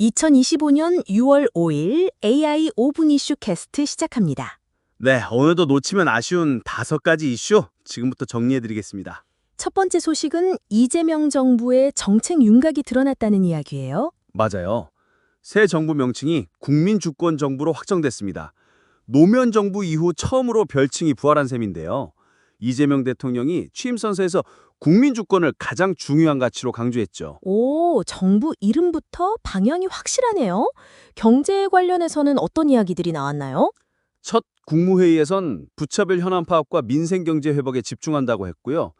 2025년 6월 5일 AI 5분 이슈 캐스트 시작합니다. 네, 오늘도 놓치면 아쉬운 다섯 가지 이슈 지금부터 정리해드리겠습니다. 첫 번째 소식은 이재명 정부의 정책 윤곽이 드러났다는 이야기예요. 맞아요. 새 정부 명칭이 국민주권 정부로 확정됐습니다. 노무현 정부 이후 처음으로 별칭이 부활한 셈인데요. 이재명 대통령이 취임 선서에서 국민 주권을 가장 중요한 가치로 강조했죠. 오, 정부 이름부터 방향이 확실하네요. 경제 관련해서는 어떤 이야기들이 나왔나요? 첫 국무회의에선 부차별 현안 파악과 민생 경제 회복에 집중한다고 했고요.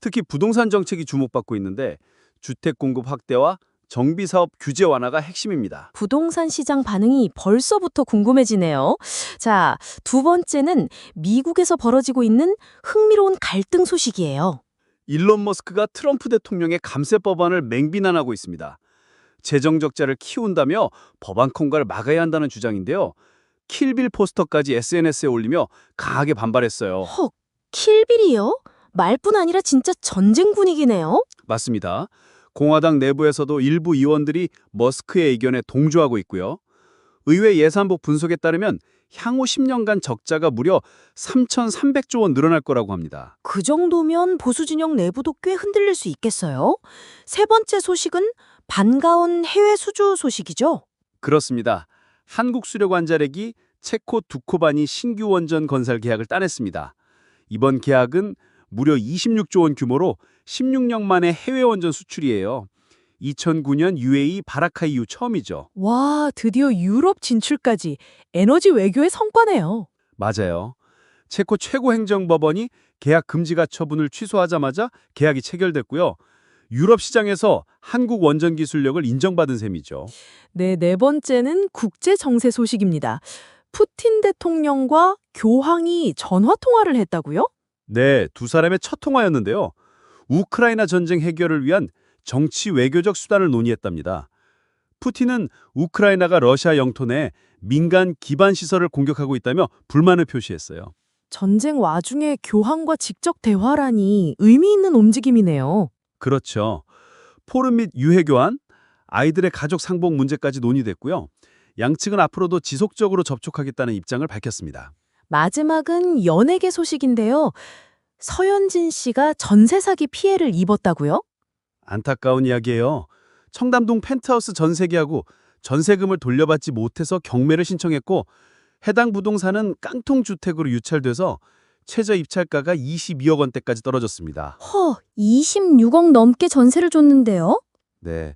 특히 부동산 정책이 주목받고 있는데 주택 공급 확대와 정비 사업 규제 완화가 핵심입니다. 부동산 시장 반응이 벌써부터 궁금해지네요. 자, 두 번째는 미국에서 벌어지고 있는 흥미로운 갈등 소식이에요. 일론 머스크가 트럼프 대통령의 감세 법안을 맹비난하고 있습니다. 재정 적자를 키운다며 법안 통과를 막아야 한다는 주장인데요. 킬빌 포스터까지 SNS에 올리며 강하게 반발했어요. 헉, 킬빌이요? 말뿐 아니라 진짜 전쟁 분위기네요. 맞습니다. 공화당 내부에서도 일부 의원들이 머스크의 의견에 동조하고 있고요. 의회 예산복 분석에 따르면 향후 10년간 적자가 무려 3,300조 원 늘어날 거라고 합니다. 그 정도면 보수 진영 내부도 꽤 흔들릴 수 있겠어요. 세 번째 소식은 반가운 해외 수주 소식이죠. 그렇습니다. 한국 수력원자력이 체코 두코바니 신규 원전 건설 계약을 따냈습니다. 이번 계약은 무려 26조 원 규모로 16년 만에 해외 원전 수출이에요. 2009년 UAE 바라카 이후 처음이죠. 와, 드디어 유럽 진출까지 에너지 외교의 성과네요. 맞아요. 체코 최고 행정법원이 계약 금지가 처분을 취소하자마자 계약이 체결됐고요. 유럽 시장에서 한국 원전 기술력을 인정받은 셈이죠. 네, 네 번째는 국제 정세 소식입니다. 푸틴 대통령과 교황이 전화 통화를 했다고요? 네, 두 사람의 첫 통화였는데요. 우크라이나 전쟁 해결을 위한 정치 외교적 수단을 논의했답니다. 푸틴은 우크라이나가 러시아 영토 내 민간 기반 시설을 공격하고 있다며 불만을 표시했어요. 전쟁 와중에 교황과 직접 대화라니 의미 있는 움직임이네요. 그렇죠. 포럼 및 유해 교환, 아이들의 가족 상봉 문제까지 논의됐고요. 양측은 앞으로도 지속적으로 접촉하겠다는 입장을 밝혔습니다. 마지막은 연예계 소식인데요. 서현진 씨가 전세 사기 피해를 입었다고요? 안타까운 이야기예요. 청담동 펜트하우스 전세계하고 전세금을 돌려받지 못해서 경매를 신청했고 해당 부동산은 깡통 주택으로 유찰돼서 최저 입찰가가 22억 원대까지 떨어졌습니다. 허, 26억 넘게 전세를 줬는데요? 네.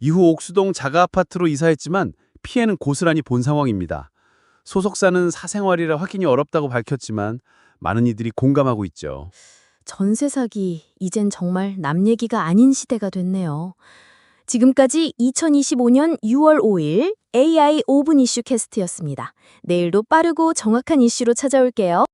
이후 옥수동 자가 아파트로 이사했지만 피해는 고스란히 본 상황입니다. 소속사는 사생활이라 확인이 어렵다고 밝혔지만 많은 이들이 공감하고 있죠. 전세 사기, 이젠 정말 남 얘기가 아닌 시대가 됐네요. 지금까지 2025년 6월 5일 AI 5분 이슈 캐스트였습니다. 내일도 빠르고 정확한 이슈로 찾아올게요.